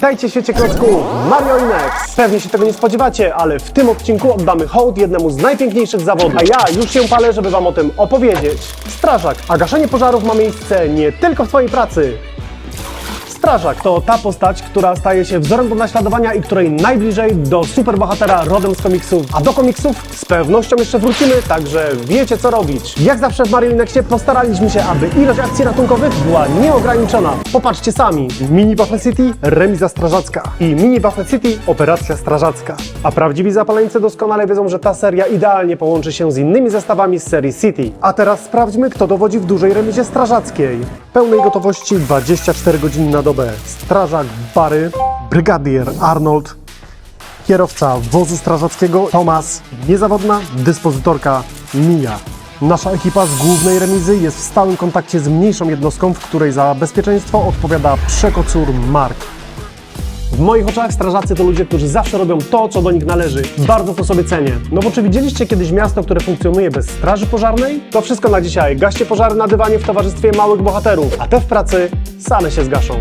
Witajcie świecie klocku Mario i Nex. Pewnie się tego nie spodziewacie, ale w tym odcinku oddamy hołd jednemu z najpiękniejszych zawodów. A ja już się palę, żeby wam o tym opowiedzieć. Strażak, a gaszenie pożarów ma miejsce nie tylko w twojej pracy. Strażak to ta postać, która staje się wzorem do naśladowania i której najbliżej do superbohatera rodem z komiksów. A do komiksów z pewnością jeszcze wrócimy, także wiecie co robić. Jak zawsze w Mario i Nexie postaraliśmy się, aby ilość akcji ratunkowych była nieograniczona. Popatrzcie sami. Mini Buffet City remiza strażacka i Mini Buffet City operacja strażacka. A prawdziwi zapaleńcy doskonale wiedzą, że ta seria idealnie połączy się z innymi zestawami z serii City. A teraz sprawdźmy, kto dowodzi w dużej remizie strażackiej. Pełnej gotowości 24 godziny na dobę. Strażak Bary, brygadier Arnold, kierowca wozu strażackiego Tomas, niezawodna dyspozytorka Mia. Nasza ekipa z głównej remizy jest w stałym kontakcie z mniejszą jednostką, w której za bezpieczeństwo odpowiada przekocur Mark. W moich oczach strażacy to ludzie, którzy zawsze robią to, co do nich należy. Bardzo to sobie cenię. No bo czy widzieliście kiedyś miasto, które funkcjonuje bez straży pożarnej? To wszystko na dzisiaj. Gaście pożary na dywanie w towarzystwie małych bohaterów, a te w pracy same się zgaszą.